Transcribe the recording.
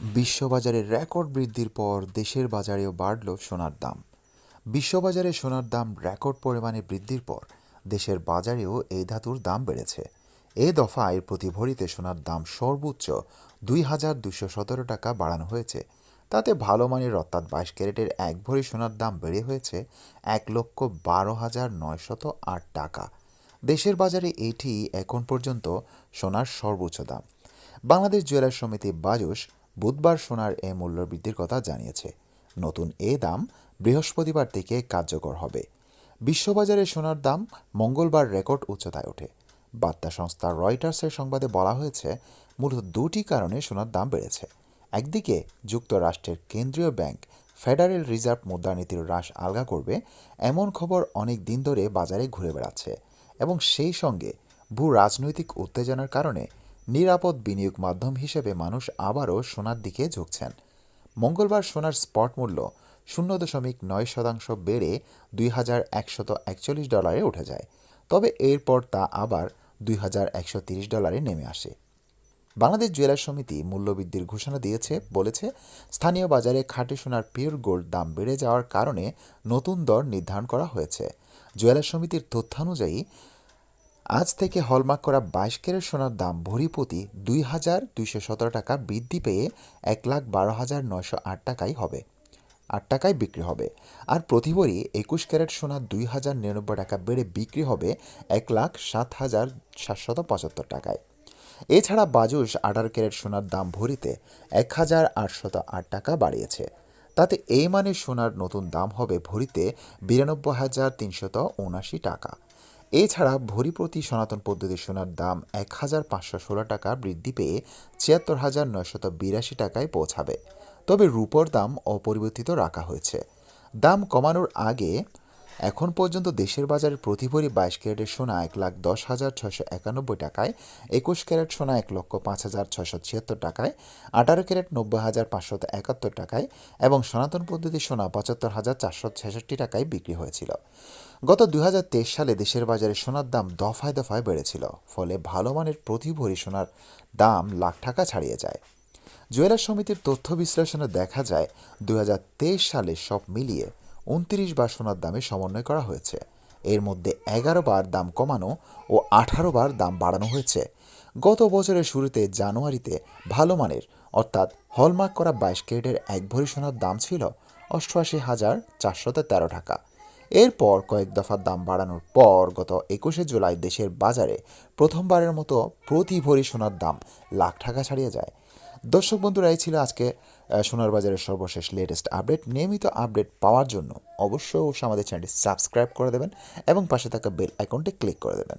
বিশ্ববাজারে record বৃদ্ধির পর দেশের বাজারেও বাড়ল সোনার দাম। বিশ্ববাজারে সোনার দাম রেকর্ড পরিমাণে বৃদ্ধির পর দেশের বাজারেও এই ধাতুর দাম বেড়েছে। এ দফায় প্রতি ভরিতে সোনার দাম সর্বোচ্চ দুই হাজার দুশো সতেরো টাকা বাড়ানো হয়েছে। তাতে ভালো মানের অর্থাৎ বাইশ ক্যারেটের এক ভরি সোনার দাম বেড়ে হয়েছে এক লক্ষ বারো হাজার নয়শত আট টাকা। দেশের বাজারে এটি এখন পর্যন্ত সোনার সর্বোচ্চ দাম। বাংলাদেশ জুয়েলার সমিতি বাজুস বুধবার সোনার এ মূল্য বৃদ্ধির কথা জানিয়েছে। নতুন এ দাম বৃহস্পতিবার থেকে কার্যকর হবে। বিশ্ববাজারে সোনার দাম মঙ্গলবার রেকর্ড উচ্চতায় ওঠে। বার্তা সংস্থা রয়টার্সের সংবাদে বলা হয়েছে মূলত দুটি কারণে সোনার দাম বেড়েছে। একদিকে, যুক্তরাষ্ট্রের কেন্দ্রীয় ব্যাংক ফেডারেল রিজার্ভ মুদ্রানীতির হ্রাস আলগা করবে, এমন খবর অনেক দিন ধরে বাজারে ঘুরে বেড়াচ্ছে এবং সেই সঙ্গে ভূ রাজনৈতিক উত্তেজনার কারণে নিরাপদ বিনিয়োগ মাধ্যম হিসেবে মানুষ আবারও সোনার দিকে ঝুঁকছেন। মঙ্গলবার সোনার স্পট মূল্য শূন্য দশমিক নয় শতাংশ বেড়ে দুই হাজার একশত একচল্লিশ ডলারে উঠে যায়। তবে এরপর তা আবার দুই হাজার একশো তিরিশ ডলারে নেমে আসে। বাংলাদেশ জুয়েলার সমিতি মূল্যবৃদ্ধির ঘোষণা দিয়েছে, বলেছে স্থানীয় বাজারে খাঁটি সোনার পিওর গোল্ড দাম বেড়ে যাওয়ার কারণে নতুন দর নির্ধারণ করা হয়েছে। জুয়েলার সমিতির তথ্যানুযায়ী আজ থেকে হলমার্ক করা বাইশ ক্যারেট সোনার দাম ভরি প্রতি দুই হাজার দুইশো সতেরো টাকা বৃদ্ধি পেয়ে এক লাখ বারো হাজার নয়শো আট টাকাই হবে, আট টাকায় বিক্রি হবে। আর প্রতি ভরি একুশ ক্যারেট সোনা দুই হাজার নিরানব্বই টাকা বেড়ে বিক্রি হবে এক লাখ সাত হাজার সাতশত পঁচাত্তর টাকায়। এছাড়া বাজুস আঠারো ক্যারেট সোনার দাম ভরিতে এক হাজার আটশত আট টাকা বাড়িয়েছে। তাতে এই মানের সোনার নতুন দাম হবে ভরিতে বিরানব্বই হাজার তিনশত উনাশি টাকা। এছাড়া ভরিপ্রতি সনাতন পদ্ধতি সোনার দাম এক হাজার পাঁচশো ষোলো টাকা বৃদ্ধি পেয়ে ছিয়াত্তর হাজার নয়শত বিরাশি টাকায় পৌঁছাবে। তবে রূপর দাম অপরিবর্তিত রাখা হয়েছে। দাম কমানোর আগে এখন পর্যন্ত দেশের বাজারে প্রতি ভরি বাইশ ক্যারেটের সোনা এক লাখ দশ হাজার ছশো একানব্বই টাকায়, একুশ ক্যারেট সোনা এক লক্ষ পাঁচ হাজার ছশো ছিয়াত্তর টাকায়, আঠারো ক্যারেট নব্বই হাজার পাঁচশত একাত্তর টাকায় এবং সনাতন পদ্ধতি সোনা পঁচাত্তর হাজার চারশো ছেষট্টি টাকায় বিক্রি হয়েছিল। গত দুই হাজার তেইশ সালে দেশের বাজারে সোনার দাম দফায় দফায় বেড়েছিল, ফলে ভালো মানের প্রতি ভরি সোনার দাম লাখ টাকা ছাড়িয়ে যায়। জুয়েলার সমিতির তথ্য বিশ্লেষণে দেখা যায় দু হাজার তেইশ সালে সব মিলিয়ে উনত্রিশ বার সোনার দামে সমন্বয় করা হয়েছে। এর মধ্যে এগারো বার দাম কমানো ও আঠারো বার দাম বাড়ানো হয়েছে। গত বছরের শুরুতে জানুয়ারিতে ভালো মানের, অর্থাৎ হলমার্ক করা বাইশ ক্যারেটের এক ভরি সোনার দাম ছিল অষ্টআশি হাজার চারশত তেরো টাকা। এরপর কয়েক দফার দাম বাড়ানোর পর গত একুশে জুলাই দেশের বাজারে প্রথমবারের মতো প্রতি ভরি সোনার দাম লাখ টাকা ছাড়িয়ে যায়। দর্শক বন্ধুরা, এই ছিল আজকে সোনার বাজারের সর্বশেষ লেটেস্ট আপডেট নিয়মিত আপডেট পাওয়ার জন্য অবশ্যই অবশ্যই আমাদের চ্যানেলটি সাবস্ক্রাইব করে দেবেন এবং পাশে থাকা বেল আইকনটি ক্লিক করে দেবেন।